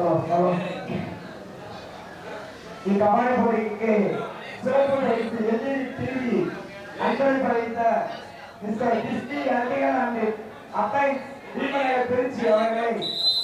Hello hello இந்த கபாடி சிறப்பு பரிசு எல்இடி டிவி அன்பளிப்பு அளித்த மிஸ்டர் கிருஷ்ணி அன்பிகன் அண்ட் அத்தை தீபநகர் திருச்சி அவர்களை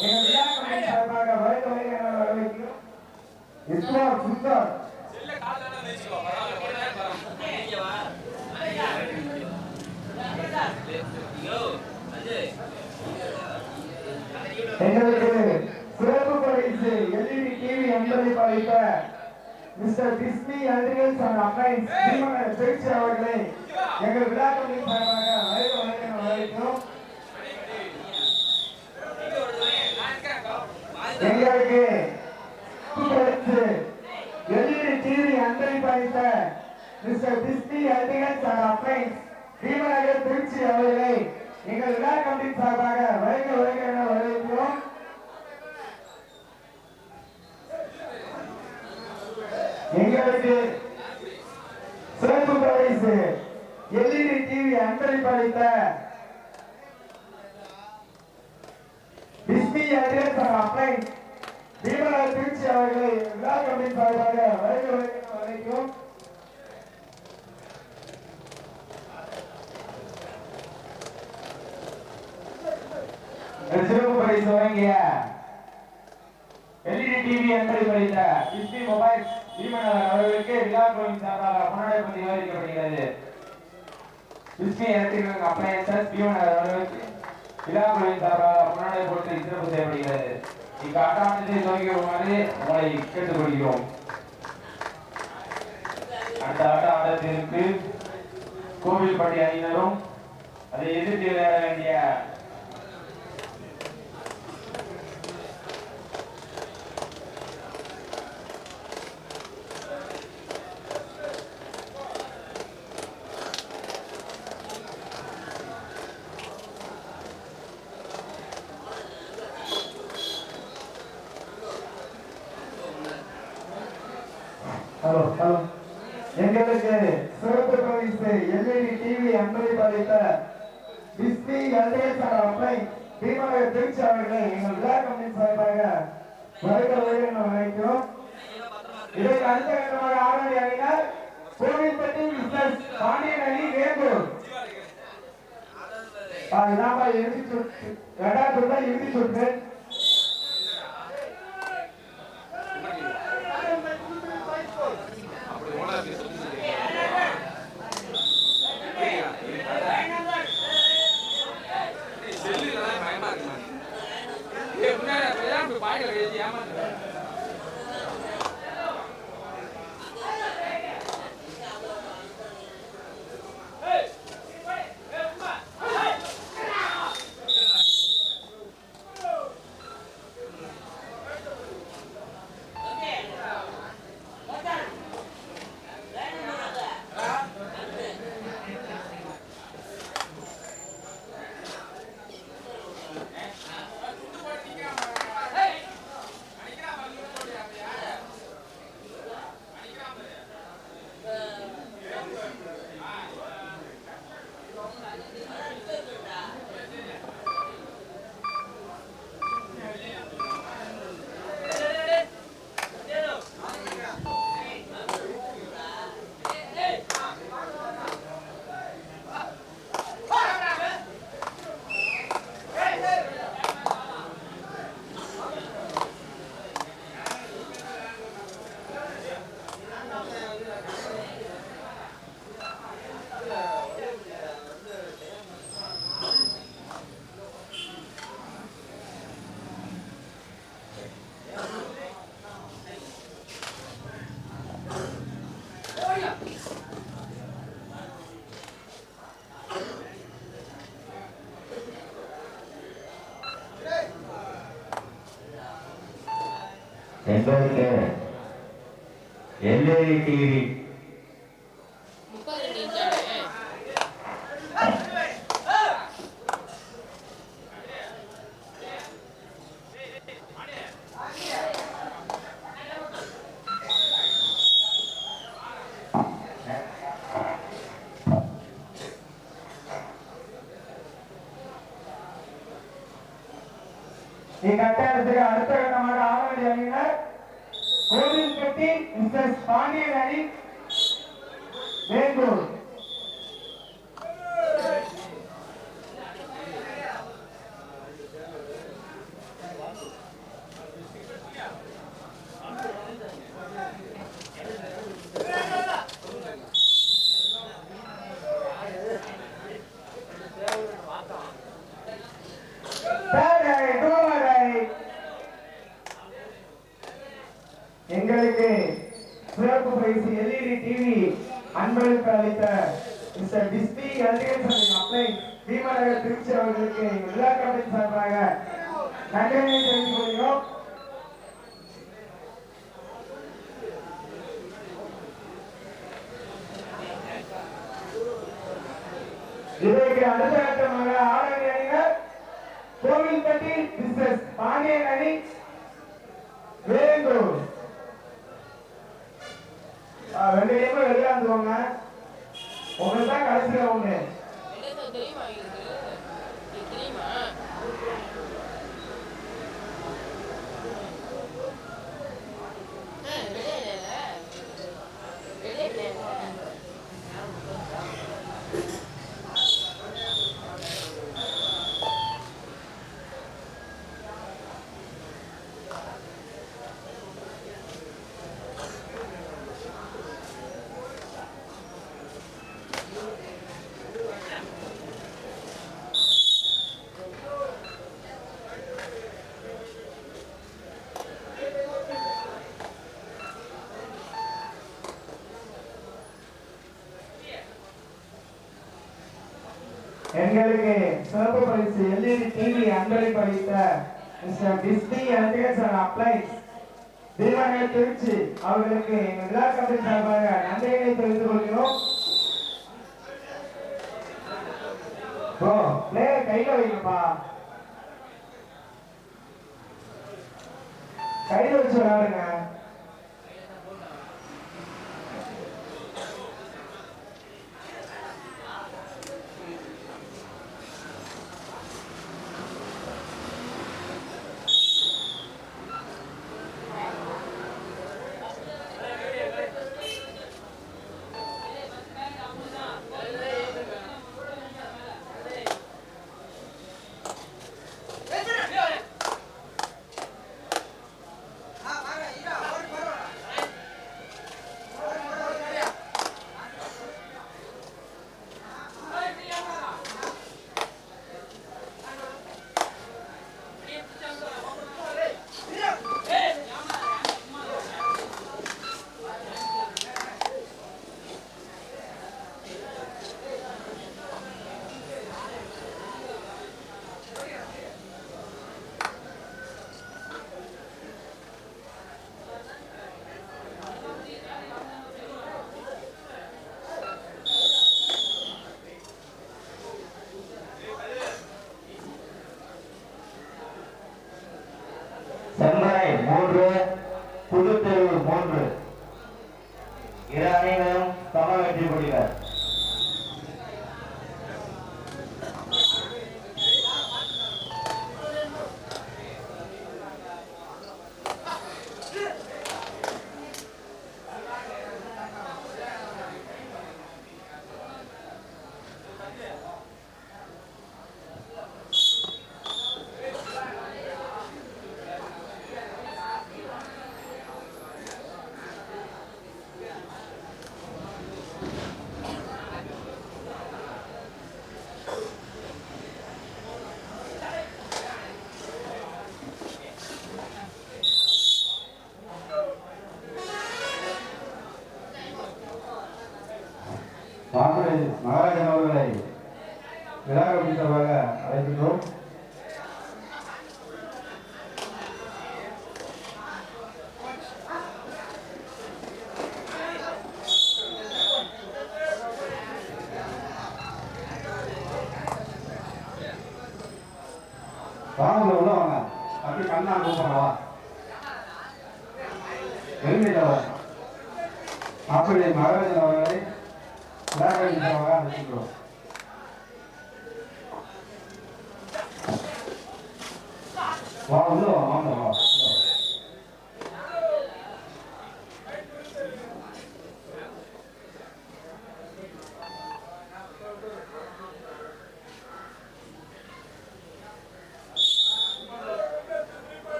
எங்கள் விழா கமிட்டி சார்பாக வருக வருக என வரவேற்கிறோம் எங்களுக்கு அன்பளிப்பு அளித்த mister Disney electricals and appliances Deepanagar Trichy அவர்களை எங்கள் விழா கமிட்டி சார்பாக வருக வருக என வரவேற்கிறோம் எங்களுக்கு பரிசு எல்இடி டிவி அன்பளிப்பு அளித்த mister Disney electricals and appliances Deepanagar Trichy அவர்களை எங்கள் விழா கமிட்டி சார்பாக வருக வருக என வரவேற்கிறோம் எங்களுக்கு சிறப்பு பரிசு எல்இடி டிவி அன்பளிப்பு அளித்த டிஸ்னி அட்ரஸ் அப்ளைன்ஸ் தீபநகர் திருச்சி அவர்களை விழா கமிட்டி சார்பாக வருக வருக சிறப்பு பரிசு வழங்கிய எல்இடி டிவி என்பதை படித்த டிஸ்னி மொபைல் தீபநகர் அவர்களுக்கு விழா குழுவின் சார்பாக முன்னடைப்பு நிர்வகிக்கப்படுகிறது டிஸ்னி எலக்ட்ரிக்கல் அப்ளையன்சஸ் தீபநகர் அவர்களுக்கு விழா குழுவின் சார்பாக முன்னடை போட்டு சிறப்பு செய்யப்படுகிறது. இக்காட்டாட்டத்தை துவங்கி வருமாறு உங்களை கேட்டுக்கொள்கிறோம் அந்த ஆட்ட ஆட்டத்திற்கு கோவில்பட்டி அணியினரும் அதை எதிர்த்து விளையாட வேண்டிய ஹலோ ஹலோ எங்களுக்கு சிறப்பு பரிசு எல்இடி டிவி அன்பளிப்பு அளித்த Disney L A S R apply Deepanagar Trichy அவர்களை எங்கள் விழா கமிட்டி சார்பாக வருக வருக என அழைக்கிறோம் இதற்கு அடுத்த கட்டமாக ஆரம்பி அணியினர் கோவில்பட்டி மிஸ்டர் பாண்டியன் அணி வேம்பூர். ஆ, இறுதி சுற்று ரெண்டாவது இறுதி சுற்று எங்களுக்கு எல்இடி டிவி முப்பது நீட்டானே இக்கட்டாரத்தை பிறகு அடுத்த கட்டமாக ஆவணி அணியினர் கோவில்பட்டி மிஸ்டர் பாண்டியன் அணி Vengur Third eye, lower eye. எங்களுக்கு சிறப்பு பரிசு எல்இடி டிவி அன்பளிப்பு அளித்த mister டிஸ்பி L T S apply Bheemanagar Trichy அவர்களுக்கு எங்கள் விழா கமிட்டி சார்பாக நன்றியை தெரிவித்துக் கொள்கிறோம் இதற்கு அடுத்த கட்டமாக ஆரணி அணியினர் கோவில்பட்டி பிசினஸ் பாண்டியன் அணி எங்களுக்கு சிறப்பு பரிசு எல்இடி டிவி அன்பளிப்பு அளித்த mister Disney electricals and appliances Deepanagar Trichy அவர்களுக்கு எங்கள் விழா கமிட்டி சார்பாக நன்றியை தெரிந்து கொள்கிறோம். ப்ரோ பிளே கையில வைங்கப்பா. கையில வச்சு விளையாடுங்க. வாங்க உள்ள வாங்க. அப்படி கண்ணா கூப்பிடவா ஹெல்மெட் அப்படி மகாராஜன் அவர்களை விழா கமிட்டி சார்பாக அழைக்கின்றோம். வா உள்ள வா வாங்க வா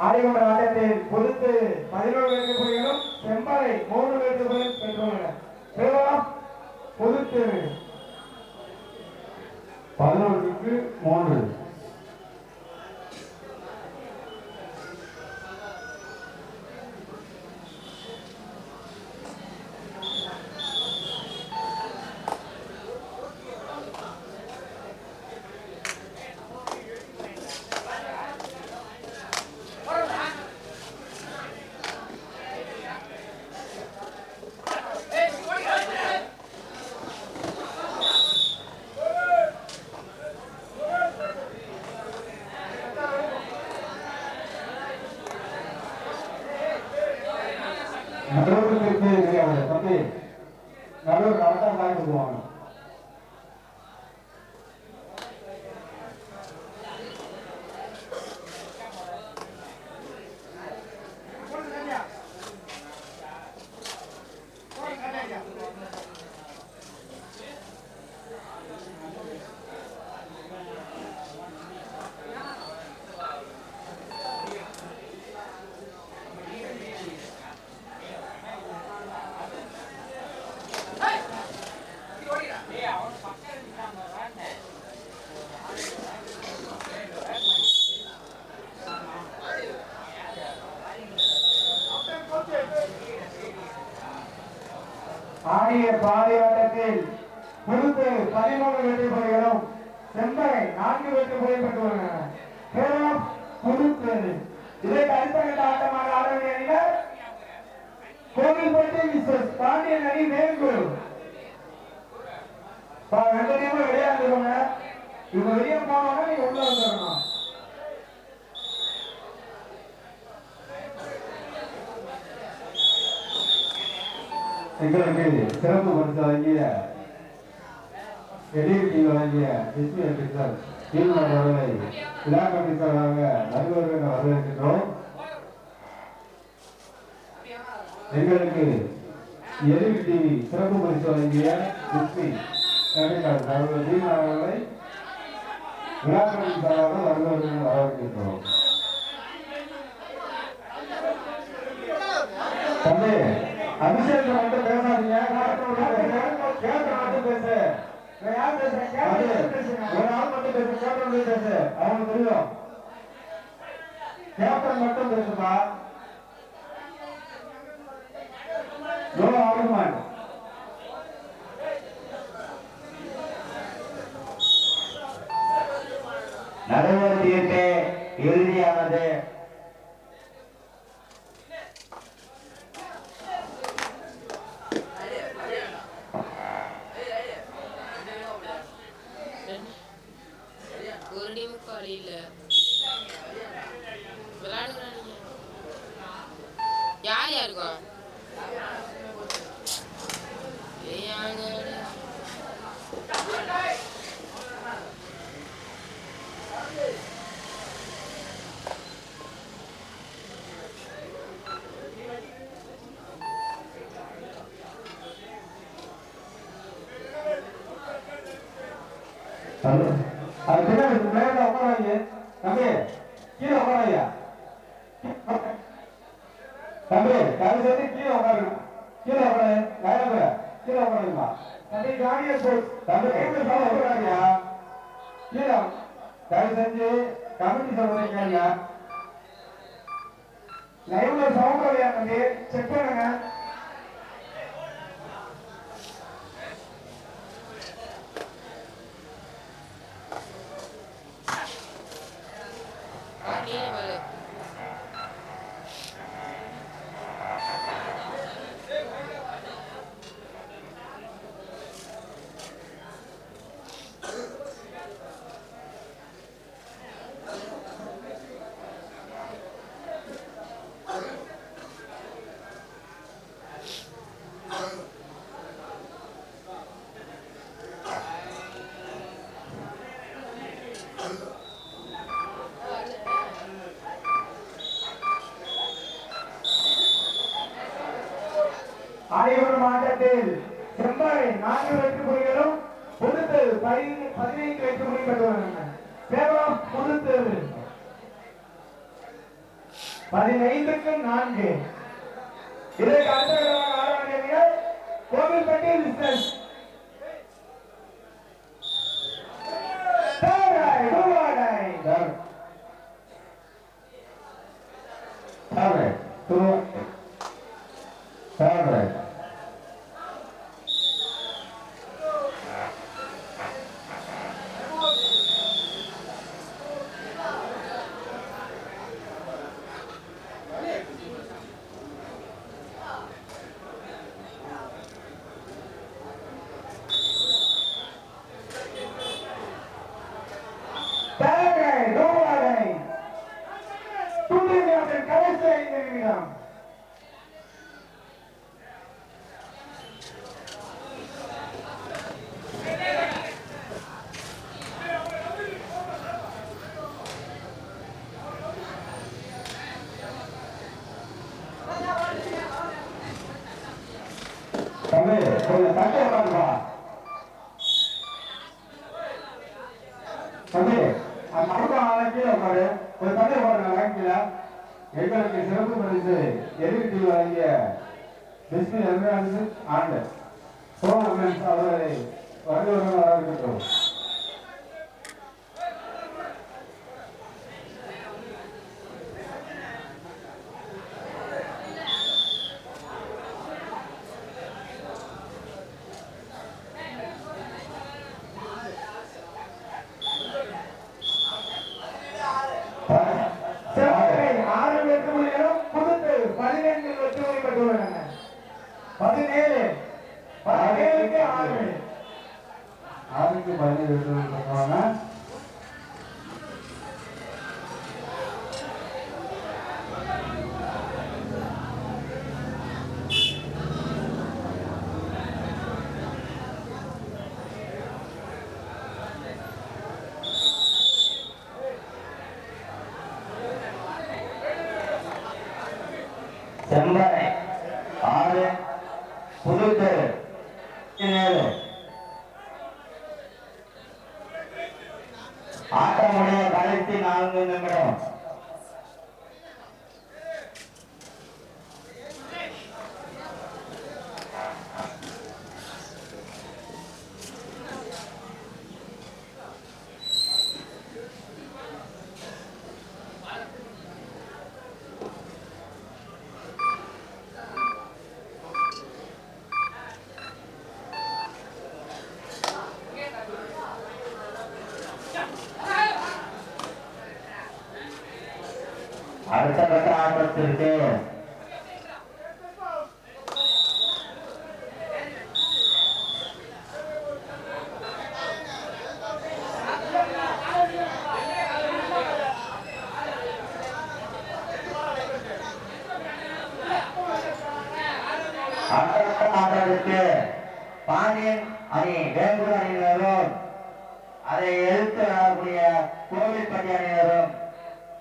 ஆடிவந்த ஆட்டத்தில் பொறுத்து பதினோரு வெற்றி புலிகளும் செம்பரை மூன்று வெற்றி புலிகள் பெற்றுள்ளனர் பெறுவோம். பொறுத்து. பதினொன்றுக்கு மூன்று நடுவருக்கு தெரியாது தம்பி நடுவர் கரெக்டாக வாங்கிட்டு போவாங்க ஆடிய பாதையாட்டத்தில் புதுத்து பதிமூணு வெற்றி புலிகளும் செம்பரை நான்கு வெற்றி புலிகள் பெற்றுள்ளனர் கேரளம் புதுத்து இதற்கு அடுத்த கட்ட ஆட்டமாக ஆட வேண்டிய அணிகள் கோவில்பட்டி விசஸ் பாண்டியன் அணி வேங்கூர் பா, ரெண்டு டீமும் வெளியே வந்துருவாங்க இவங்க வெளியே உள்ள வந்துடணும். எங்களுக்கு சிறப்பு பரிசு வழங்கிய எடிவிட்டி வழங்கிய எஸ்பி ஆபீசர் கீழ்மன் அவர்களை விழா கமிஷனராக வரவேற்கின்றோம். எங்களுக்கு எடிவி டிவி சிறப்பு பரிசு வழங்கிய எஸ்பி கீழ்மன் அவர்களை விழா வரவேற்கின்றோம் தம்பி அபிஷேகம் மட்டும் பேசாதீங்க மட்டும் பேசு ஒரு ஆள் மட்டும் பேசு கேப்டன் பேசு அவனுக்கு தெரியும் கேப்டன் மட்டும் பேசுப்பா ஒரு டீமுக்கு வழி இல்ல. யார் யாருக்கும் தம்பி தயவு செய்து கீழே உட்காருங்க கீழே உட்காரு யாரும் கீழே உட்காருமா தம்பி காடியை சொல் தம்பி கையில் சாலை உட்காராங்க கீழே. தயவு செஞ்சு கமிட்டி சொல்றீங்க கேளுங்க. லைவ்ல சவுண்ட் வழியா தம்பி? செக் பண்ணுங்க. नाम है। சோழன் அவர்களை வருகிறவர்கள் அடுத்த கட்ட பாண்டியன் அணி வேங்கூர் அணியினரும் அதை எதிர்த்து வரக்கூடிய கோவில்பட்டி அணியினரும்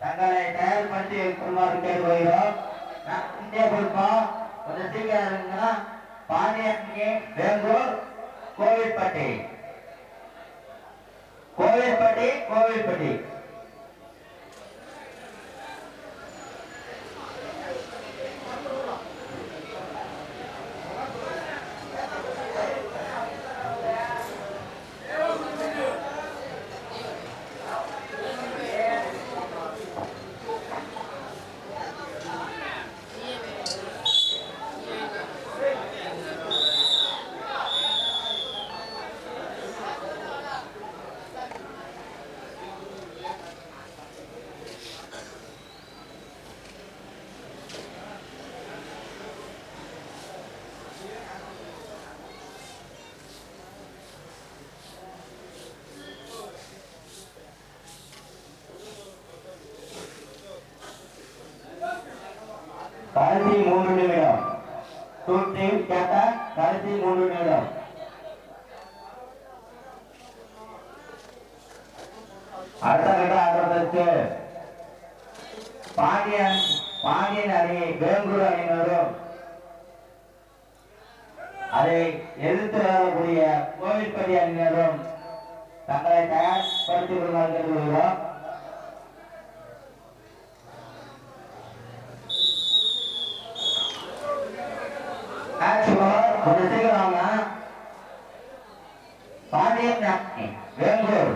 தங்களை தயார்படுத்தி வைக்குமாறு கேட்டுக்கொள்கிறோம் நான் இந்திய கொடுப்போம் கொஞ்சம் சீக்கிரம் பாண்டியன் பாண்டியண்ணி வேங்கூர் கோவில்பட்டி. கோவில்பட்டி கோவில்பட்டி கடைசி மூன்று நிமிடம் டூ கேட்ட கடைசி மூன்று நேரம். அடுத்த கட்ட ஆட்டத்திற்கு பாண்டியன் பாண்டியன் அணியை வேங்கூர் அணியினரும் அதை எதிர்த்து வரக்கூடிய கோவில்பதி அணியினரும் தங்களை தயார்படுத்திக் கொள்ளுமாறு கேட்டுக்கொள்கிறோம் கொஞ்சம் சீக்கிரம் பாண்டியன் வேங்கூர்